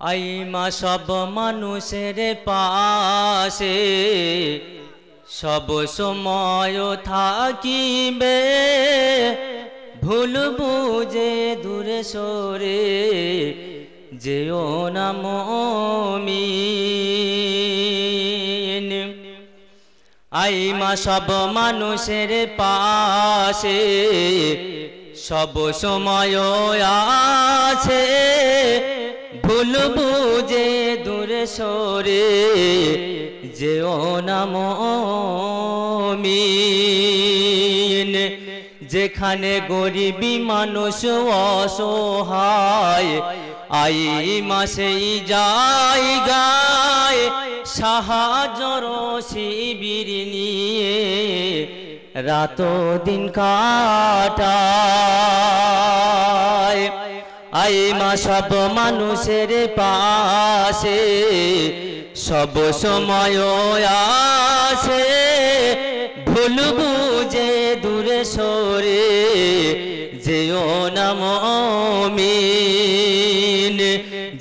আইমা সব মানুষের পাশে, সব সময় থাকিবে। ভুল বুঝে দূরে সরে যেও না মমিন। আইমা সব মানুষের পাশে, সব সময় আছে। ভুল বুঝে দূরে সরে যেও না মমিন। যেখানে গরিবী মানুষ অসহায়, আই মাসেই যাই গায় সাহায্যর শিবির নিয়ে রাত দিন কাটায়। আই মা সব মানুষের পাশে, সব সময় আছে ভুল বুঝে দূরে সরে যেও নাম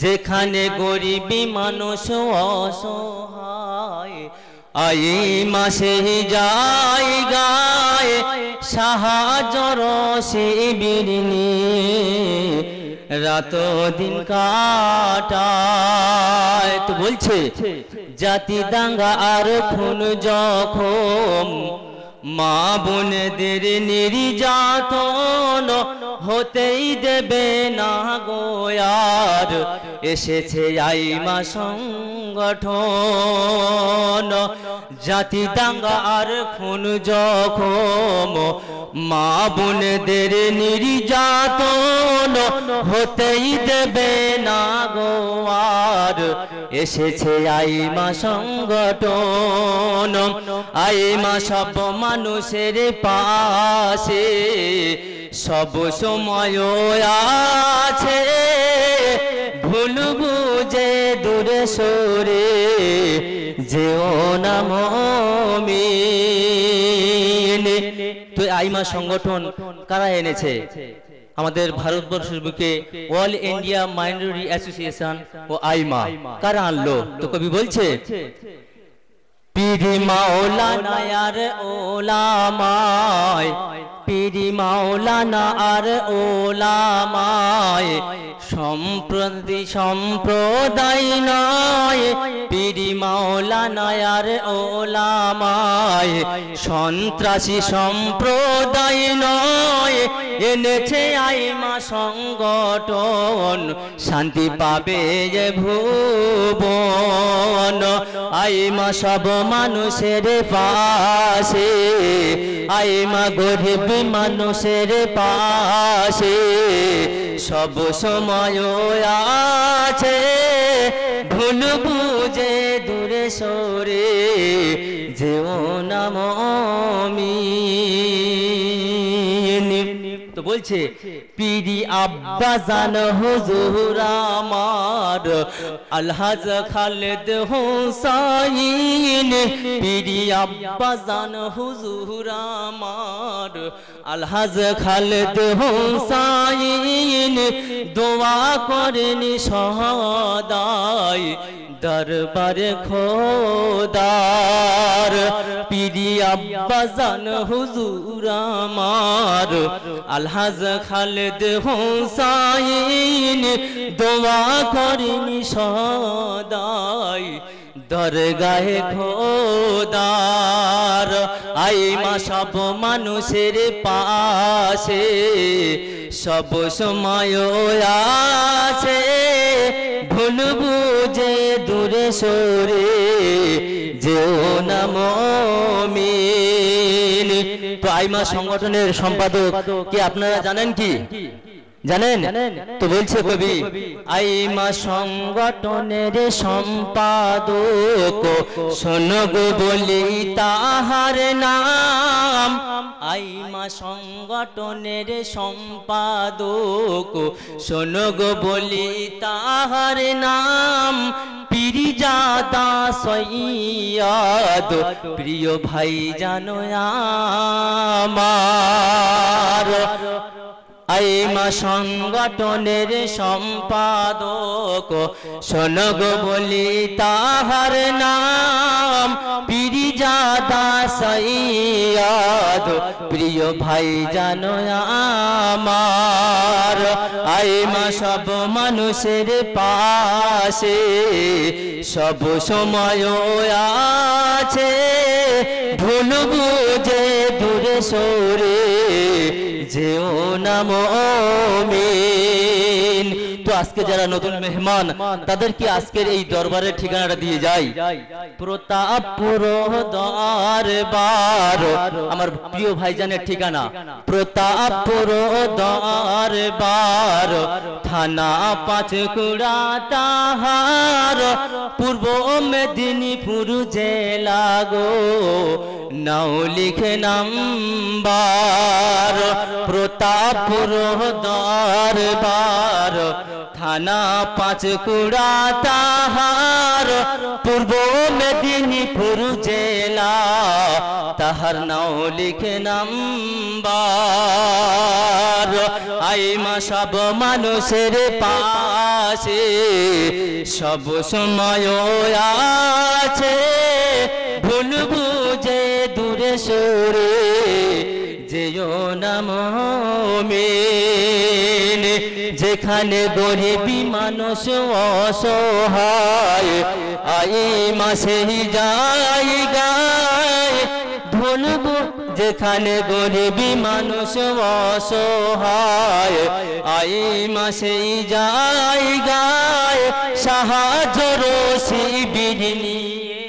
যেখানে গরিবী মানুষ অসহায় আই মাসে যাই গায় সাহায্যর শিবির নিয়ে রাত দিন কাটায়। তো বলছে, জাতি দাঙ্গা আর খুন জখম, মা বোনদের নির্যাতন হতেই দেবে না গোয়ার এসেছে আইমা সংগঠন। জাতি দাঙ্গা আর খুন জখম। মা বোনদের নির্যাতন হতেই দেবে না গোয়ার এসেছে আইমা সংগঠন। আইমা সব মানুষের পাশে। সব সময় বুঝে দূরে সরে যেও নাম তো আইমা সংগঠন কারা এনেছে? আমাদের ভারতবর্ষের বুকে অল ইন্ডিয়া মাইনরিটি অ্যাসোসিয়েশন ও আইমা কারা আনলো? তো কবি বলছে, পিরি মাওলানা আর ওলামায়, পিরি মাওলানা আর ওলামায় সম্প্রতি সম্প্রদায় নয়, পিরি মাওলানা আর ওলামায়। সন্ত্রাসী সম্প্রদায় নয়, এনেছে আইমা সংগঠন। শান্তি পাবে যে ভুবন। আইমা সব মানুষের পাশে, আইমা গরিব মানুষের পাশে। সব সময় আছে। ভুল বুঝে দূরে সরে যেও নাম তো বলছে, পিরি আব্বা জান হুজুর আমার, আলহাজ খালেদ হোসাইন। পিরি আব্বা জান হুজুর আমার, আলহাজ খালেদ হোসাইন। দোয়া করেন সদায় দরবারে খোদার পিরি আব্বা জান হুজুর আমার। আলহাজ খালেদ হোসাইন দোয়া করিনি সদাই। দরগাহে খোদার আইমা সব মানুষের পাশে সব সময় আছে। ভুল বুঝে দূরে সরে যেও নাম মিন তো আইমা সংগঠনের সম্পাদক কি আপনারা জানেন কি? জানেন? তো বলছে কবি আইমা সংগঠনের সম্পাদক শোনগ বলি তাহার নাম। আইমা সংগঠনের সম্পাদক শোনগ বলি তাহার নাম। পিরিজাদা সৈয়াদ প্রিয় ভাই জানো আমার। সংগঠনের সম্পাদক। শোনগ বলি, তাহার নাম পিরিজাদা সৈয়াদ প্রিয় ভাই, জানো আমার, আইমা সব মানুষের পাশে। সব সময় আছে ভুল বুঝে দূরে সরে। যেও নাম তো আজকে যারা নতুন মেহমান তাদেরকে আজকের এই দরবারের ঠিকানাটা দিয়ে যাই? প্রতাপপুর দরবার আমার প্রিয় ভাইজানের ঠিকানা। প্রতাপপুর দরবার থানা পাঁচকুড়া তাহার, পূর্ব মেদিনীপুর জেলা গো। নাও লিখে নাম্বার। প্রতাপপুর দরবার, থানা পাঁচকুড়া তাহার, পূর্ব মেদিনীপুর জেলা, তাহার নাও লিখে নাম্বার। আইমা সব মানুষের পাশে, সব সময় আছে। ভুল বুঝে দূরে সরে যেও নাম যেখানে গরিবী মানুষ অসহায়, আই মাসে যাই গায় ভুলবো যেখানে গরিবী মানুষ অসহায়, আই মাসে যাই গায় সাহায্য রসি নিয়ে,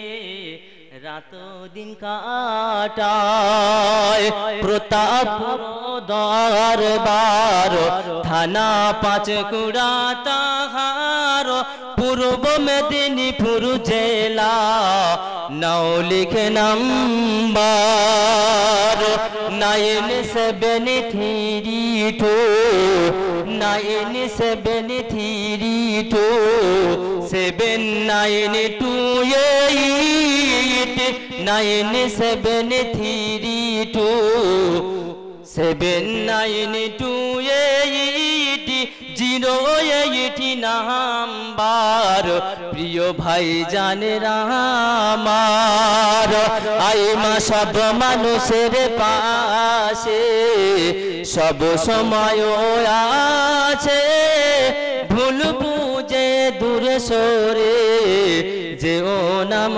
রাত দিন কাটায়। প্রতাপ দরবার থানা পাঁচকুড়া তাহার, পূর্ব মেদিনীপুর জেলা নাও লিখে number nine seven three two, nine seven three two, seven nine two eight, nine seven three two seven nine two eight zero eight number. প্রিয় ভাই জানে আমার আইমা সব মানুষের পাশে, সব সময় আছে। ভুল বুঝে দূরে সরে যেও নাম